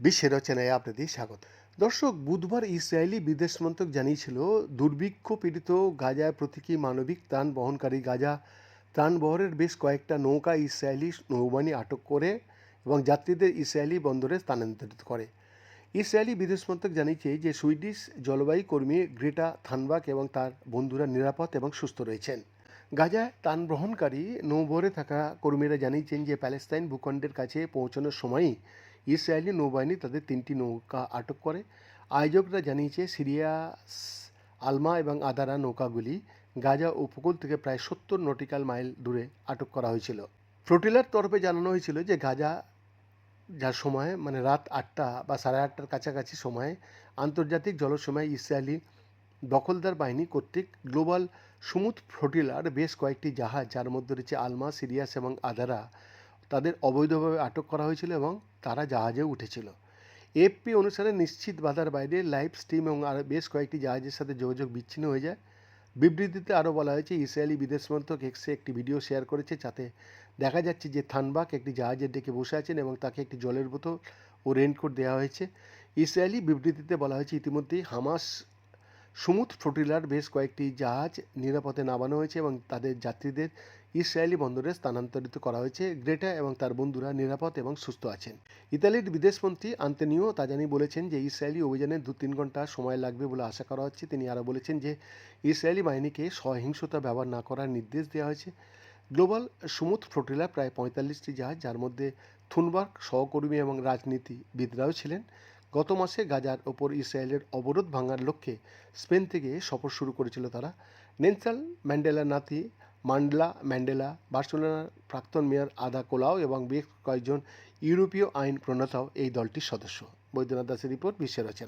বিশ্বের রচনায় আপনাদের স্বাগত। দর্শক, বুধবার ইসরায়েলি বিদেশ মন্ত্রক জানিয়েছিল, দুর্ভিক্ষ পীড়িত গাজায় প্রতীকী মানবিক ত্রাণ বহনকারী গাজা ত্রাণ বহরের বেশ কয়েকটা নৌকা ইসরায়েলি নৌবাহিনী আটক করে এবং যাত্রীদের ইসরায়েলি বন্দরে স্থানান্তরিত করে। ইসরায়েলি বিদেশ মন্ত্রক জানিয়েছে যে, সুইডিশ জলবায়ু কর্মী গ্রেটা থানবাক এবং তার বন্ধুরা নিরাপদ এবং সুস্থ রয়েছেন। গাজায় ত্রাণ বহনকারী নৌবহরে থাকা কর্মীরা জানিয়েছেন যে প্যালেস্তাইন ভূখণ্ডের কাছে পৌঁছানোর সময়ই ইসরায়েলি নৌবাহিনী তাদের তিনটি নৌকা আটক করে। আয়োজকরা জানিয়েছে, সিরিয়া, আলমা এবং আদারা নৌকাগুলি গাজা উপকূল থেকে প্রায় সত্তর নটিক্যাল মাইল দূরে আটক করা হয়েছিল। ফ্লোটিলার তরফে জানানো হয়েছিল যে গাজা যার সময় মানে রাত আটটা বা সাড়ে আটটার কাছাকাছি সময়ে আন্তর্জাতিক জলসময় ইসরায়েলি দখলদার বাহিনী কর্তৃক গ্লোবাল সমুদ ফ্লোটিলার বেশ কয়েকটি জাহাজ, যার মধ্যে রয়েছে আলমা, সিরিয়াস এবং আদারা, তাদের অবৈধভাবে আটক করা হয়েছিল এবং তারা জাহাজে উঠেছিল। এফপি অনুসারে নিশ্চিত বাধার বাইরে লাইভ স্ট্রিম এবং আরও বেশ কয়েকটি জাহাজের সাথে যোগাযোগ বিচ্ছিন্ন হয়ে যায়। বিবৃতিতে আরও বলা হয়েছে, ইসরায়েলি বিদেশ মন্ত্রক এক্সে একটি ভিডিও শেয়ার করেছে, যাতে দেখা যাচ্ছে যে থানবাক একটি জাহাজের ডেকে বসে আছেন এবং তাকে একটি জলের বোতল ও রেনকোট দেওয়া হয়েছে। ইসরায়েলি বিবৃতিতে বলা হয়েছে, ইতিমধ্যেই হামাস সমুদ্র ফ্লোটিলার বেশ কয়েকটি জাহাজ নিরাপদে নামানো হয়েছে এবং তাদের যাত্রীদের ইসরায়েলি বন্দরে স্থানান্তরিত করা হয়েছে। গ্রেটা এবং তার বন্ধুরা নিরাপদ এবং সুস্থ আছেন। ইতালির বিদেশমন্ত্রী আন্তনিও তাজানি বলেছেন যে, ইসরায়েলি অভিযানে দু তিন ঘণ্টা সময় লাগবে বলে আশা করা হচ্ছে। তিনি আরও বলেছেন যে, ইসরায়েলি বাহিনীকে সহিংসতা ব্যবহার না করার নির্দেশ দেওয়া হয়েছে। গ্লোবাল সমুদ্র ফ্লোটিলা প্রায় পঁয়তাল্লিশটি জাহাজ, যার মধ্যে থুনবার্গ, সহকর্মী এবং রাজনীতিবিদরাও ছিলেন। গত মাসে গাজার ওপর ইসরায়েলের অবরোধ ভাঙার লক্ষ্যে স্পেন থেকে সফর শুরু করেছিল তারা। নেনসাল ম্যান্ডেলা নাতি মান্ডলা ম্যান্ডেলা, বার্সেলোনার প্রাক্তন মেয়র আদা কোলাও এবং বেশ কয়েকজন ইউরোপীয় আইন প্রণেতাও এই দলটির সদস্য। বৈদ্যনাথ দাসের রিপোর্ট বিশ্বের রচনা।